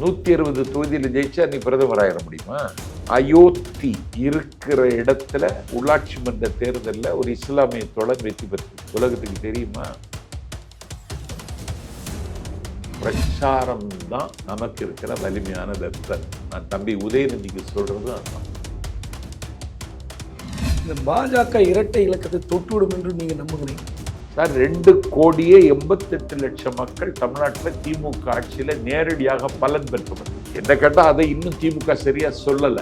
நூற்றி அறுபது தொகுதியில் ஜெயிச்சா நீ பிரதமர் ஆகிட முடியுமா? அயோத்தி இருக்கிற இடத்துல உள்ளாட்சி மன்ற தேர்தலில் ஒரு இஸ்லாமிய தொடர் வெற்றி பெற்று உலகத்துக்கு தெரியுமா? பிரச்சாரம் தான் நமக்கு இருக்கிற வலிமையான வெப்பன். நான் தம்பி உதயநிதிக்கு சொல்றது அதான். இந்த பாஜக இரட்டை இலக்கத்தை தொட்டுவிடும் என்று நீங்கள் நம்புகிறீங்க. சார் ரெண்டு கோடியே எண்பத்தெட்டு லட்சம் மக்கள் தமிழ்நாட்டில் திமுக ஆட்சியில நேரடியாக பலன் பெற்றவர் என்ன கேட்டால் அதை இன்னும் திமுக சரியா சொல்லல.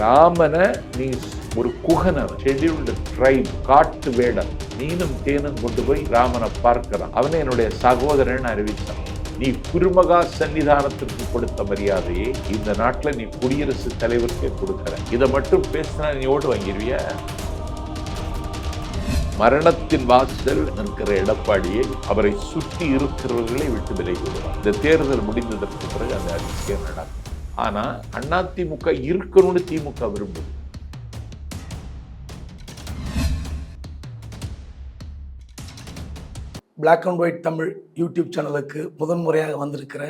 ராமனை நீ ஒரு குகனர் ஷெடியூல்டு ட்ரைப் காட்டு வேடன் நீனும் தேனும் கொண்டு போய் ராமனை பார்க்கிறான். அவனை என்னுடைய சகோதரன் அறிவித்தான். நீ குருமகா சன்னிதானத்திற்கு கொடுத்த மரியாதையை இந்த நாட்டில் நீ குடியரசுத் தலைவருக்கே கொடுக்குற இதை மட்டும் பேசினா நீ ஓட்டு வாங்கிடுவிய? மரணத்தின் வாசல் இருக்கிற எடப்பாடியை அவரை சுற்றி இருக்கிறவர்களை விட்டு விலகி விடுவார் இந்த தேர்தல் முடிந்ததற்கு பிறகு அந்த அதிசயம் நடக்கும் ஆனா அதிமுக இருக்கணும்னு திமுக விரும்பும் Black and white Tamil YouTube சேனலுக்கு முதன்முறையாக வந்திருக்கிற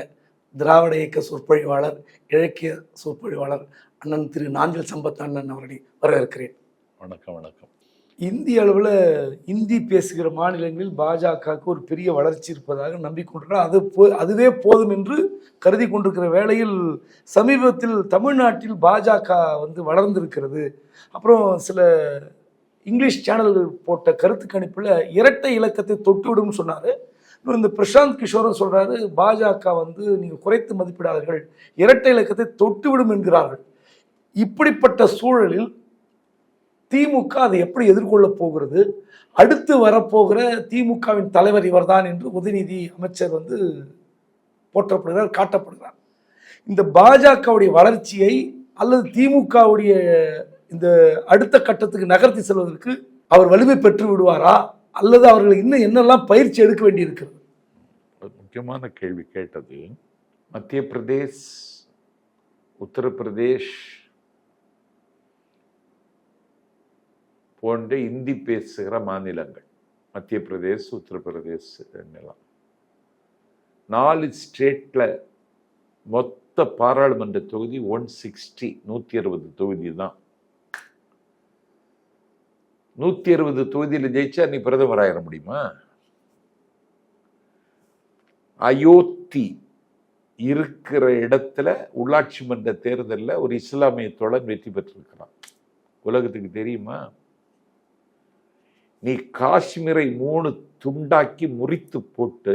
திராவிட இயக்க சொற்பொழிவாளர் இலக்கிய சொற்பொழிவாளர் அண்ணன் திரு நாஞ்சில் சம்பத் அண்ணன் அவர்களை வரவேற்கிறேன். வணக்கம் வணக்கம். இந்திய அளவில் இந்தி பேசுகிற மாநிலங்களில் பாஜகவுக்கு ஒரு பெரிய வளர்ச்சி இருப்பதாக நம்பிக்கொண்டிருக்கிறார் அது போ அதுவே போதும் என்று கருதி கொண்டிருக்கிற வேளையில் சமீபத்தில் தமிழ்நாட்டில் பாஜக வந்து வளர்ந்திருக்கிறது. அப்புறம் சில இங்கிலீஷ் சேனல்கள் போட்ட கருத்து கணிப்பில் இரட்டை இலக்கத்தை தொட்டுவிடும் சொன்னார். இன்னும் இந்த பிரசாந்த் கிஷோரும் சொல்கிறாரு பாஜக வந்து நீங்கள் குறைத்து மதிப்பிடாதீர்கள் இரட்டை இலக்கத்தை தொட்டுவிடும் என்கிறார்கள். இப்படிப்பட்ட சூழலில் திமுக அதை எப்படி எதிர்கொள்ளப் போகிறது? அடுத்து வரப்போகிற திமுகவின் தலைவர் இவர்தான் என்று உதயநிதி அமைச்சர் வந்து போற்றப்படுகிறார் காட்டப்படுகிறார். இந்த பாஜகவுடைய வளர்ச்சியை அல்லது திமுகவுடைய இந்த அடுத்த கட்டத்துக்கு நகர்த்தி செல்வதற்கு அவர் வலிமை பெற்று விடுவாரா? அல்லது அவர்கள் இன்னும் என்னெல்லாம் பயிற்சி எடுக்க வேண்டியிருக்கிறது? முக்கியமான கேள்வி கேட்டது மத்திய பிரதேஷ் உத்தரப்பிரதேஷ் போன்ற இந்தி பேசுகிற மாநிலங்கள். மத்திய பிரதேஷ் உத்தரப்பிரதேஷ் எல்லாம் நாலு ஸ்டேட்டில் மொத்த பாராளுமன்ற தொகுதி ஒன் சிக்ஸ்டி நூற்றி அறுபது தொகுதி தான். நூற்றி அறுபது தொகுதியில் ஜெயிச்சா நீ பிரதமர் ஆயிட முடியுமா? அயோத்தி இருக்கிற இடத்துல உள்ளாட்சி மன்ற தேர்தலில் ஒரு இஸ்லாமிய தோழன் வெற்றி பெற்றிருக்கிறான். உலகத்துக்கு தெரியுமா? நீ காஷ்மீரை மூணு துண்டாக்கி முறித்து போட்டு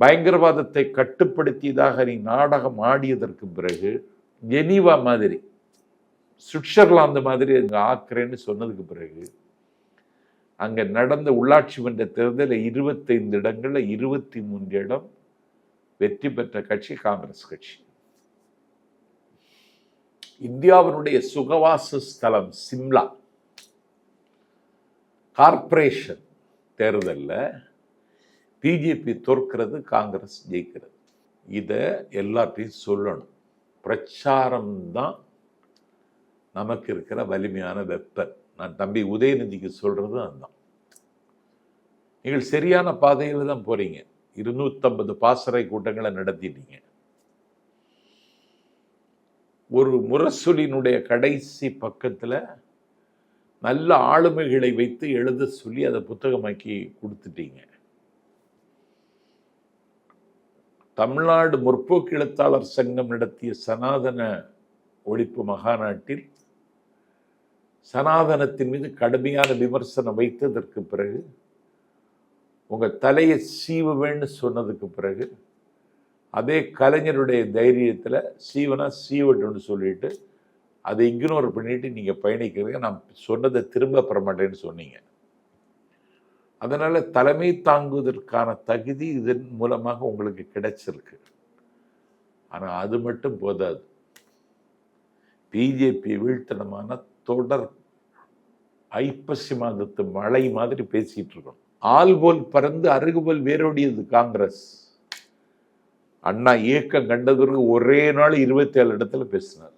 பயங்கரவாதத்தை கட்டுப்படுத்தியதாக நீ நாடகம் ஆடியதற்கு பிறகு ஜெனீவா மாதிரி சுவிட்சர்லாந்து மாதிரி அங்கே ஆக்குறேன்னு சொன்னதுக்கு பிறகு அங்கே நடந்த உள்ளாட்சி மன்ற தேர்தலில் இருபத்தைந்து இடங்களில் இருபத்தி மூன்று இடம் வெற்றி பெற்ற கட்சி காங்கிரஸ் கட்சி. இந்தியாவினுடைய சுகவாச ஸ்தலம் சிம்லா. கார்ப்பரேஷன் தேர்தலில் பிஜேபி தோற்கிறது காங்கிரஸ் ஜெயிக்கிறது. இதை எல்லாத்தையும் சொல்லணும். பிரச்சாரம் தான் நமக்கு இருக்கிற வலிமையான வெப்பன். நான் தம்பி உதயநிதிக்கு சொல்கிறது அதுதான் நீங்கள் சரியான பாதையில் தான் போகிறீங்க இருநூற்றம்பது பாசறை கூட்டங்களை நடத்திட்டீங்க. ஒரு முரசொலியினுடைய கடைசி பக்கத்தில் நல்ல ஆளுமைகளை வைத்து எழுத சொல்லி அதை புத்தகமாக்கி கொடுத்துட்டீங்க. தமிழ்நாடு முற்போக்கு எழுத்தாளர் சங்கம் நடத்திய சனாதன ஒழிப்பு மகாநாட்டில் சனாதனத்தின் மீது கடுமையான விமர்சனம் வைத்ததற்கு பிறகு உங்கள் தலையை சீவுவேன்னு சொன்னதுக்கு பிறகு அதே கலைஞருடைய தைரியத்தில் சீவனா சீவட்டுன்னு சொல்லிட்டு அதை இக்னோர் பண்ணிட்டு நீங்க பயணிக்கிறீங்க. நான் சொன்னதை திரும்ப பெறமாட்டேன்னு சொன்னீங்க. அதனால தலைமை தாங்குவதற்கான தகுதி இதன் மூலமாக உங்களுக்கு கிடைச்சிருக்கு. ஆனா அது மட்டும் போதாது. பிஜேபி வீழ்த்தனமான தொடர் ஐப்பசி மாதத்து மழை மாதிரி பேசிட்டு இருக்கோம். ஆள் போல் பறந்து அருகுபோல் வேரோடியது காங்கிரஸ். அண்ணா இயக்கம் கண்டதற்கு ஒரே நாள் இருபத்தி ஏழு இடத்துல பேசினார்.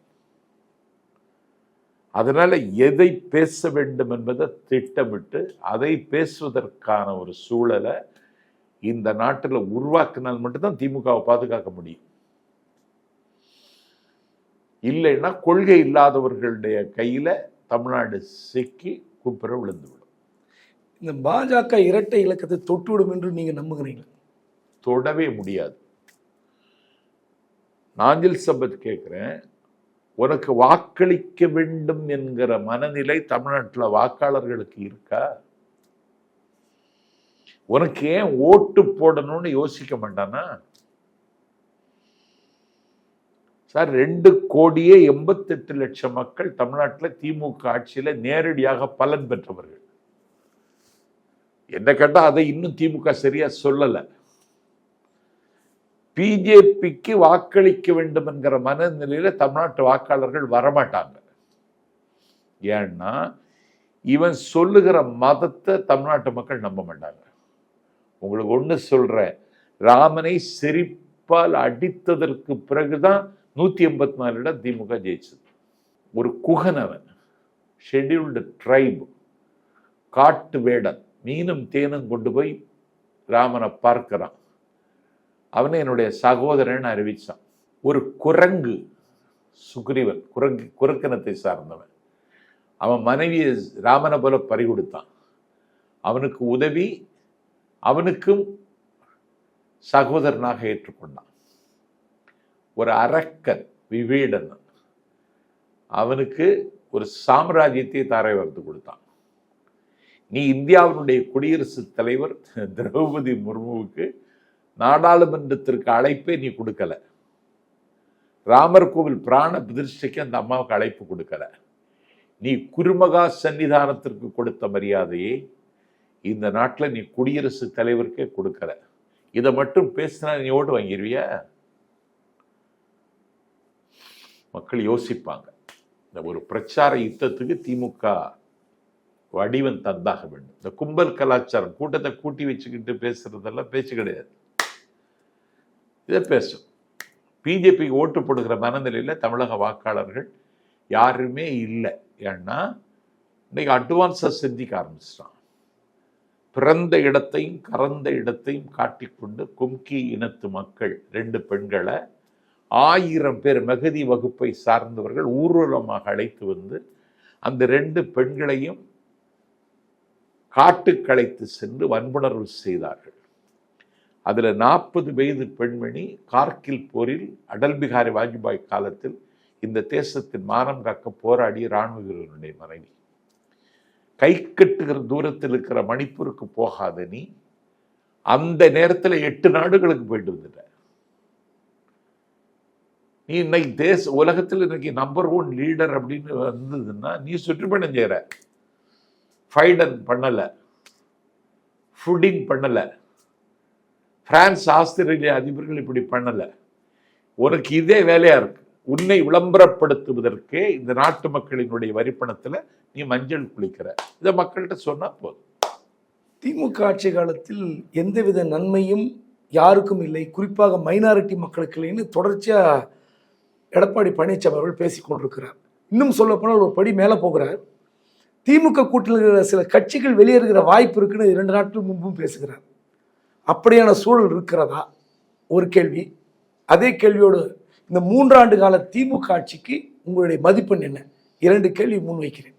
அதனால எதை பேச வேண்டும் என்பதை திட்டமிட்டு அதை பேசுவதற்கான ஒரு சூழலை இந்த நாட்டில் உருவாக்கினால் மட்டும்தான் திமுகவை பாதுகாக்க முடியும். இல்லைன்னா கொள்கை இல்லாதவர்களுடைய கையில தமிழ்நாடு சிக்கி குப்புற விழுந்து விடும் இந்த பாஜக இரட்டை இலக்கத்தை தொட்டுவிடும் என்று நீங்க நம்புகிறீங்களா? தொடவே முடியாது. நாஞ்சில் சம்பத் கேட்குறேன் உனக்கு வாக்களிக்க வேண்டும் என்கிற மனநிலை தமிழ்நாட்டில் வாக்காளர்களுக்கு இருக்கா? உனக்கு ஏன் ஓட்டு போடணும்னு யோசிக்க மாட்டானா? சார் ரெண்டு கோடியே எண்பத்தெட்டு லட்சம் மக்கள் தமிழ்நாட்டில் திமுக ஆட்சியில் நேரடியாக பலன் பெற்றவர்கள். என்ன கேட்டால் அதை இன்னும் திமுக சரியா சொல்லலை. பிஜேபிக்கு வாக்களிக்க வேண்டும் என்கிற மனநிலையில் தமிழ்நாட்டு வாக்காளர்கள் வரமாட்டாங்க. ஏன்னா இவன் சொல்லுகிற மதத்தை தமிழ்நாட்டு மக்கள் நம்ப மாட்டாங்க. உங்களுக்கு ஒன்று சொல்கிறேன் ராமனை செரிப்பால் அடித்ததற்கு பிறகுதான் நூற்றி எண்பத்தி நாலு இடம் திமுக ஜெயிச்சது. ஒரு குகனவன் ஷெட்யூல்டு ட்ரைப் காட்டு வேடன். மீனும் தேனும் கொண்டு போய் ராமனை பார்க்கிறான். அவனை என்னுடைய சகோதரன் அறிவிச்சான். ஒரு குரங்கு சுக்ரீவன் குரங்கு குரக்கணத்தை சார்ந்தவன். அவன் மனைவியை ராமனை போல பறி கொடுத்தான் அவனுக்கு உதவி அவனுக்கும் சகோதரனாக ஏற்றுக்கொண்டான். ஒரு அரக்கன் விவேடன் அவனுக்கு ஒரு சாம்ராஜ்யத்தை தாரை வளர்த்து கொடுத்தான். நீ இந்தியாவினுடைய குடியரசுத் தலைவர் திரௌபதி முர்முவுக்கு நாடாளுமன்றத்திற்கு அழைப்பே நீ கொடுக்கல. ராமர் கோவில் பிராண பிரதிஷ்டைக்கு அந்த அம்மாவுக்கு அழைப்பு கொடுக்கல. நீ குருமகா சன்னிதானத்திற்கு கொடுத்த மரியாதையை இந்த நாட்டில் நீ குடியரசுத் தலைவருக்கே கொடுக்கல. இதை மட்டும் பேசினா நீ ஓட்டு வாங்கிடுவிய மக்கள் யோசிப்பாங்க. இந்த ஒரு பிரச்சார யுத்தத்துக்கு திமுக வடிவம் தந்தாக வேண்டும். இந்த கும்பல் கலாச்சாரம் கூட்டத்தை கூட்டி வச்சுக்கிட்டு பேசுறதெல்லாம் பேச்சு கிடையாது. இதை பேசும். பிஜேபிக்கு ஓட்டு போடுகிற மனநிலையில் தமிழக வாக்காளர்கள் யாருமே இல்லை. ஏன்னா இன்றைக்கி அட்வான்ஸாக சிந்திக்க ஆரம்பிச்சிட்டான் பிறந்த இடத்தையும் கறந்த இடத்தையும் காட்டிக்கொண்டு கும்கி இனத்து மக்கள் ரெண்டு பெண்களை ஆயிரம் பேர் மகதி வகுப்பை சார்ந்தவர்கள் ஊர்வலமாக அழைத்து வந்து அந்த ரெண்டு பெண்களையும் காட்டுக்களைத்து சென்று வன்புணர்வு செய்தார்கள். அதில் நாற்பது வயது பெண்மணி கார்கில் போரில் அடல் பிகாரி வாஜ்பாய் காலத்தில் இந்த தேசத்தின் மானம் காக்க போராடிய இராணுவ வீரனுடைய மனைவி. கை கட்டுகிற தூரத்தில் இருக்கிற மணிப்பூருக்கு போகாத நீ அந்த நேரத்தில் எட்டு நாடுகளுக்கு போயிட்டு வந்துட்ட. நீ இன்னைக்கு தேச உலகத்தில் இன்னைக்கு நம்பர் ஒன் லீடர் அப்படின்னு வந்ததுன்னா நீ சுற்றுப்பயணம் செய்கிற ஃபைடன் பண்ணலை. ஃபுடிங் பண்ணலை. பிரான்ஸ் ஆஸ்திரேலியா அதிபர்கள் இப்படி பண்ணலை. உனக்கு இதே வேலையாக இருக்கு. உன்னை விளம்பரப்படுத்துவதற்கே இந்த நாட்டு மக்களினுடைய வரிப்பணத்தில் நீ மஞ்சள் குளிக்கிற. இதை மக்கள்கிட்ட சொன்னால் போதும். திமுக ஆட்சி காலத்தில் எந்தவித நன்மையும் யாருக்கும் இல்லை. குறிப்பாக மைனாரிட்டி மக்களுக்கு இல்லைன்னு தொடர்ச்சியாக எடப்பாடி பழனிசாமி அவர்கள் பேசிக் கொண்டிருக்கிறார். இன்னும் சொல்லப்போனால் ஒரு படி மேலே போகிறார். திமுக கூட்டில் இருக்கிற சில கட்சிகள் வெளியேறுகிற வாய்ப்பு இருக்குன்னு இரண்டு நாட்கள் முன்பும் பேசுகிறார். அப்படியான சூழல் இருக்கிறதா? ஒரு கேள்வி. அதே கேள்வியோடு இந்த மூன்றாண்டு கால திமுக ஆட்சிக்கு உங்களுடைய மதிப்பெண் என்ன? இரண்டு கேள்வி முன்வைக்கிறேன்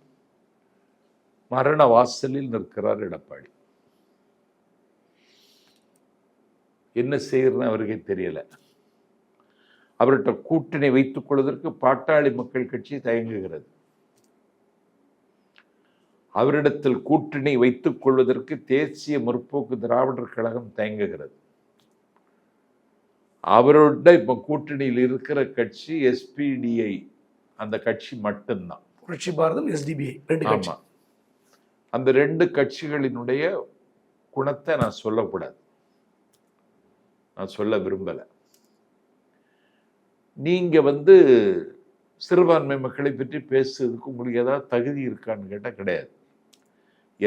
மரண வாசலில் நிற்கிறார் எடப்பாடி. என்ன செய்யறதுன்னு அவருக்கே தெரியல. அவர்கிட்ட கூட்டணி வைத்துக் கொள்வதற்கு பாட்டாளி மக்கள் கட்சி தயங்குகிறது. அவரிடத்தில் கூட்டணி வைத்துக் கொள்வதற்கு தேசிய முற்போக்கு திராவிடர் கழகம் தயங்குகிறது. அவரோட இப்ப கூட்டணியில் இருக்கிற கட்சி எஸ்பிடிஐ அந்த கட்சி மட்டும்தான். புரட்சி பாரதம் எஸ்டிபிஐ ரெண்டு அந்த ரெண்டு கட்சிகளினுடைய குணத்தை நான் சொல்லக்கூடாது. நான் சொல்ல விரும்பல. நீங்க வந்து சிறுபான்மை மக்களை பற்றி பேசுறதுக்கு உங்களுக்கு ஏதாவது தகுதி இருக்கான்னு கேட்டால் கிடையாது.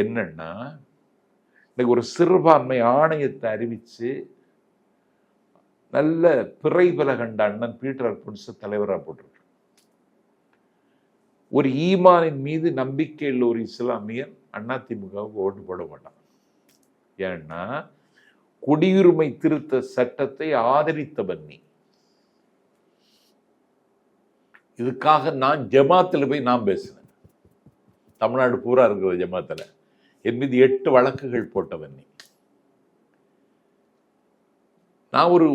என்னன்னா இன்னைக்கு ஒரு சிறுபான்மை ஆணையத்தை அறிவித்து நல்ல பிறைபல கண்ட அண்ணன் பீட்டர் அல்போன்ஸ் தலைவராக போட்டிருக்கு. ஒரு ஈமானின் மீது நம்பிக்கை உள்ள ஒரு இஸ்லாமியன் அதிமுகவுக்கு ஓட்டு போட மாட்டான். ஏன்னா குடியுரிமை திருத்த சட்டத்தை ஆதரித்தவன் நீ இதுக்காக நான் ஜமாத்தில் போய் நான் பேசினேன். தமிழ்நாடு பூரா இருக்கிற ஜமாத்தில். என் மீது எட்டு வழக்குகள் போட்டவன் நீ. நான் ஒரு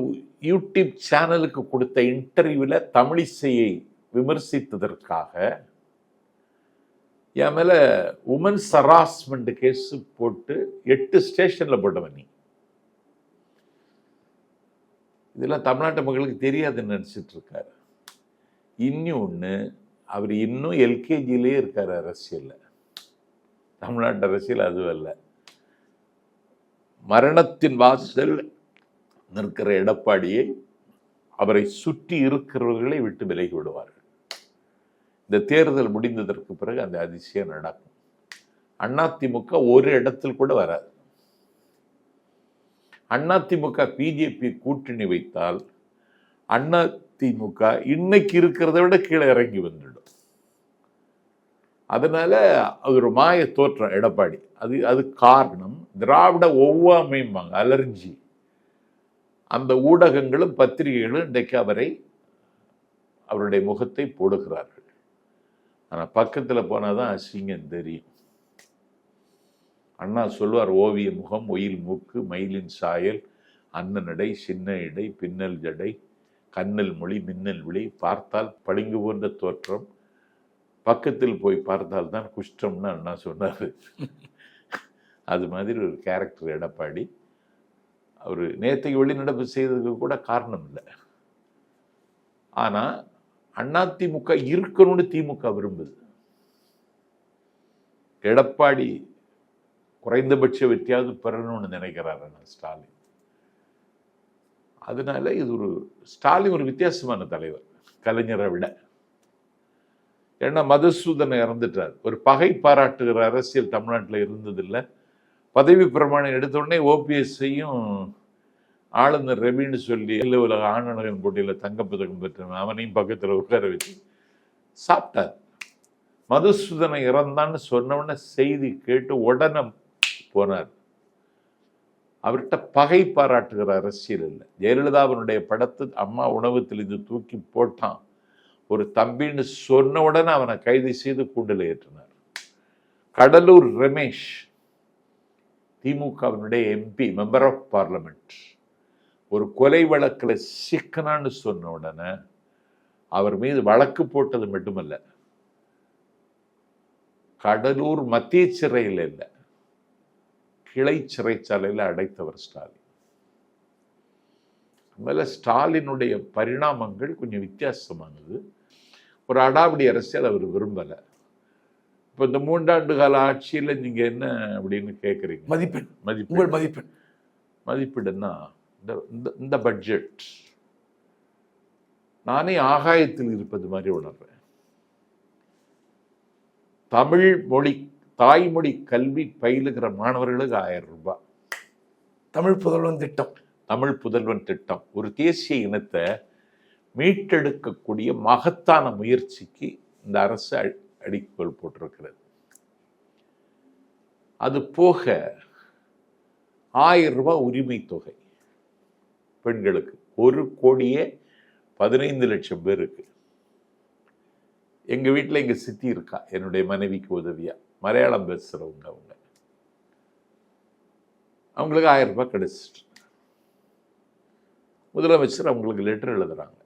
யூடியூப் சேனலுக்கு கொடுத்த இன்டர்வியூவில் தமிழிசையை விமர்சித்ததற்காக என் மேலே உமன்ஸ் ஹராஸ்மெண்ட் கேஸு போட்டு எட்டு ஸ்டேஷனில் போட்டவன் நீ. இதெல்லாம் தமிழ்நாட்டு மக்களுக்கு தெரியாதுன்னு நினச்சிட்டு இருக்காரு. ஒன்று அவர் இன்னும் எல்கேஜிலே இருக்கார் அரசியலில். தமிழ்நாட்டு அரசியல் அதுவும் அல்ல. மரணத்தின் வாசல் நிற்கிற எடப்பாடியை அவரை சுற்றி இருக்கிறவர்களை விட்டு விலகி விடுவார்கள். இந்த தேர்தல் முடிந்ததற்கு பிறகு அந்த அதிசயம் நடக்கும். அதிமுக ஒரு இடத்தில் கூட வராது. அதிமுக பிஜேபி கூட்டணி வைத்தால் அதிமுக இன்னைக்கு இருக்கிறத விட கீழே இறங்கி வந்துடும். அதனால் ஒரு மாய தோற்றம் எடப்பாடி. அது அது காரணம். திராவிட ஒவ்வாமைம்பாங்க அலர்ஜி. அந்த ஊடகங்களும் பத்திரிகைகளும் இன்றைக்கு அவரை அவருடைய முகத்தை போடுகிறார்கள். ஆனால் பக்கத்தில் போனால் தான் அசிங்கம் தெரியும். அண்ணா சொல்வார் ஓவிய முகம் ஒயில் மூக்கு மயிலின் சாயல் அன்ன சின்ன இடை பின்னல் ஜடை கண்ணல் மொழி மின்னல் விழி பார்த்தால் பளிங்கு போன்ற தோற்றம் பக்கத்தில் போய் பார்த்தால் தான் குஷ்டம்னு அண்ணா சொன்னார். அது மாதிரி ஒரு கேரக்டர் எடப்பாடி. அவர் நேற்றைக்கு வெளிநடப்பு செய்ததுக்கு கூட காரணம் இல்லை. ஆனால் திமுக இருக்கணும்னு திமுக விரும்புது. எடப்பாடி குறைந்தபட்ச வெற்றியாவது பெறணும்னு நினைக்கிறார் அண்ணா ஸ்டாலின். அதனால இது ஒரு ஸ்டாலின் ஒரு வித்தியாசமான தலைவர் கலைஞரை விட. ஏன்னா மதுசூதனை இறந்துட்டார். ஒரு பகை பாராட்டுகிற அரசியல் தமிழ்நாட்டில் இருந்ததில்லை. பதவி பிரமாணம் எடுத்தோடனே ஓபிஎஸ்ஸையும் ஆளுநர் ரவின்னு சொல்லி இல்ல உலக ஆணழகன் போட்டியில் தங்கப்பதக்கம் பெற்றவன் அவனையும் பக்கத்தில் உட்கார வச்சு சாப்பிட்டார். மதுசூதனை இறந்தான்னு சொன்னவொடனே செய்தி கேட்டு உடனே போனார். அவர்கிட்ட பகை பாராட்டுகிற அரசியல் இல்லை. ஜெயலலிதாவினுடைய படத்தை அம்மா உணவு தெளிந்து தூக்கி போட்டான். ஒரு தம்பின்னு சொன்ன உடனே அவனை கைது செய்து கூண்டில் ஏற்றினார். கடலூர் ரமேஷ் திமுகவினுடைய எம்பி மெம்பர் ஆஃப் பார்லமெண்ட் ஒரு கொலை வழக்கில் சிக்கனான்னு சொன்ன உடனே அவர் மீது வழக்கு போட்டது மட்டுமல்ல கடலூர் மத்திய சிறையில் இல்லை கிளை சிறைச்சாலையில் அடைத்தவர் ஸ்டாலின். மேலே ஸ்டாலினுடைய பரிணாமங்கள் கொஞ்சம் வித்தியாசமானது. ஒரு அடாவடி அரசியல் அவர் விரும்பலை. இப்போ இந்த மூன்றாண்டு கால ஆட்சியில் நீங்க என்ன அப்படின்னு கேட்குறீங்க மதிப்பெண். மதிப்பு உங்கள் மதிப்பெண். மதிப்பீடுன்னா இந்த இந்த- இந்த பட்ஜெட் நானே ஆகாயத்தில் இருப்பது மாதிரி உணர்றேன். தமிழ் மொழி தாய்மொழி கல்வி பயிலுகிற மாணவர்களுக்கு ஆயிரம் ரூபாய். தமிழ் புதல்வன் திட்டம். தமிழ் புதல்வன் திட்டம். ஒரு தேசிய இனத்தை மீட்டெடுக்கக்கூடிய மகத்தான முயற்சிக்கு இந்த அரசு அடி- அடிக்கோல் போட்டிருக்கிறது. அது போக ஆயிரம் ரூபாய் உரிமை தொகை பெண்களுக்கு. ஒரு கோடியே பதினைந்து லட்சம் பேருக்கு. எங்கள் வீட்டில் எங்கள் சித்தி இருக்கா? என்னுடைய மனைவிக்கு உதவியா? மலையாளம் பேசுகிறவங்க அவங்க. அவங்களுக்கு ஆயிரம் ரூபாய் கிடைச்சிட்டு முதலமைச்சர் அவங்களுக்கு லெட்டர் எழுதுகிறாங்க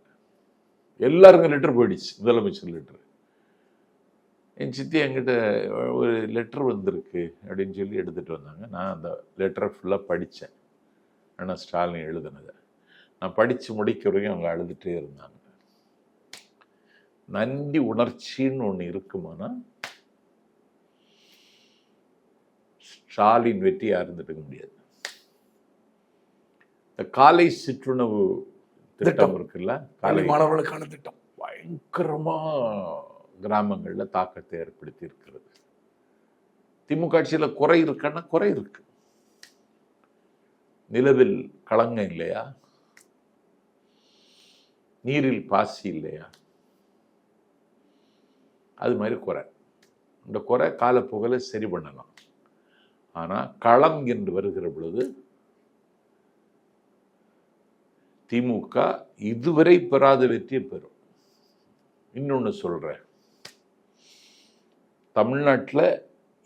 எல்லாருக்கும் லெட்டர் போயிடுச்சு முதலமைச்சர் லெட்டர் என் சித்தி என்கிட்ட ஒரு லெட்டர் வந்திருக்கு அப்படின்னு சொல்லி எடுத்துகிட்டு வந்தாங்க. நான் அந்த லெட்டரை ஃபுல்லாக படித்தேன் ஆனால் ஸ்டாலின் எழுதுனதை. நான் படித்து முடிக்க வரைக்கும் அவங்க அழுதுகிட்டே இருந்தாங்க. நன்றி உணர்ச்சின்னு ஒன்று இருக்குமானா? ஸ்டாலின் வெற்றியாக இருந்துட்டு முடியாது. இந்த காலை சிற்றுணவு திட்டம். இருக்குல்ல? காலை மாணவர்களுக்கான திட்டம். பயங்கரமா கிராமங்கள்ல தாக்கத்தை ஏற்படுத்தி இருக்கிறது திமுக ஆட்சியில குறை இருக்கான்னா குறை இருக்கு. நிலவில் களங்கம் இல்லையா? நீரில் பாசி இல்லையா? அது மாதிரி குறை. இந்த குறை காலப்போக்கில் சரி பண்ணலாம். ஆனா களம் என்று வருகிற பொழுது திமுக இதுவரை பெறாத வெற்றியை பெறும். இன்னொன்று சொல்கிறேன் தமிழ்நாட்டில்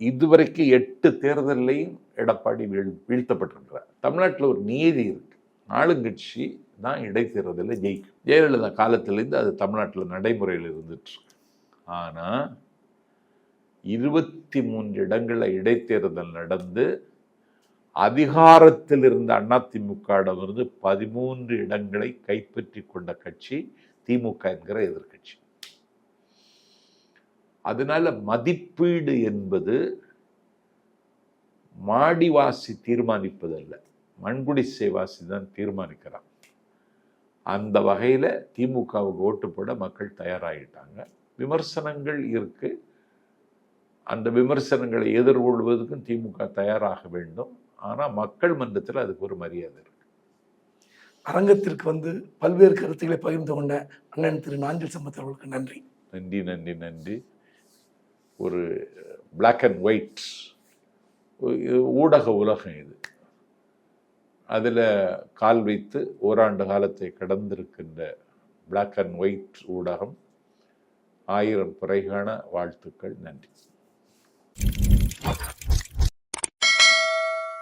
இதுவரைக்கும் எட்டு தேர்தல்லையும் எடப்பாடி வீழ் வீழ்த்தப்பட்டிருக்கிறார். தமிழ்நாட்டில் ஒரு நீதி இருக்கு. ஆளுங்கட்சி தான் இடைத்தேர்தலில் ஜெயிக்கும். ஜெயலலிதா காலத்திலேருந்து அது தமிழ்நாட்டில் நடைமுறையில் இருந்துட்டுருக்கு ஆனால் இருபத்தி மூன்று இடங்களில் இடைத்தேர்தல் நடந்து அதிகாரத்தில் இருந்த அதிமுகவிடமிருந்து பதிமூன்று இடங்களை கைப்பற்றி கொண்ட கட்சி திமுக என்கிற எதிர்க்கட்சி. அதனால மதிப்பீடு என்பது மாடிவாசி தீர்மானிப்பதல்ல. மண்குடிசை வாசி தான் தீர்மானிக்கிறான். அந்த வகையில் திமுகவுக்கு ஓட்டு போட மக்கள் தயாராகிட்டாங்க. விமர்சனங்கள் இருக்கு. அந்த விமர்சனங்களை எதிர்கொள்வதற்கும் திமுக தயாராக வேண்டும். ஆனால் மக்கள் மன்றத்தில் அதுக்கு ஒரு மரியாதை இருக்கு. அரங்கத்திற்கு வந்து பல்வேறு கருத்துக்களை பகிர்ந்து கொண்ட அண்ணன் திரு நாஞ்சில் சம்பத் அவர்களுக்கு நன்றி. நன்றி நன்றி நன்றி. ஒரு Black அண்ட் ஒயிட் ஊடக உலகம் இது. அதில் கால் வைத்து ஓராண்டு காலத்தை கடந்திருக்கின்ற Black அண்ட் ஒயிட் ஊடகம் ஆயிரம் பிறைகான வாழ்த்துக்கள் நன்றி.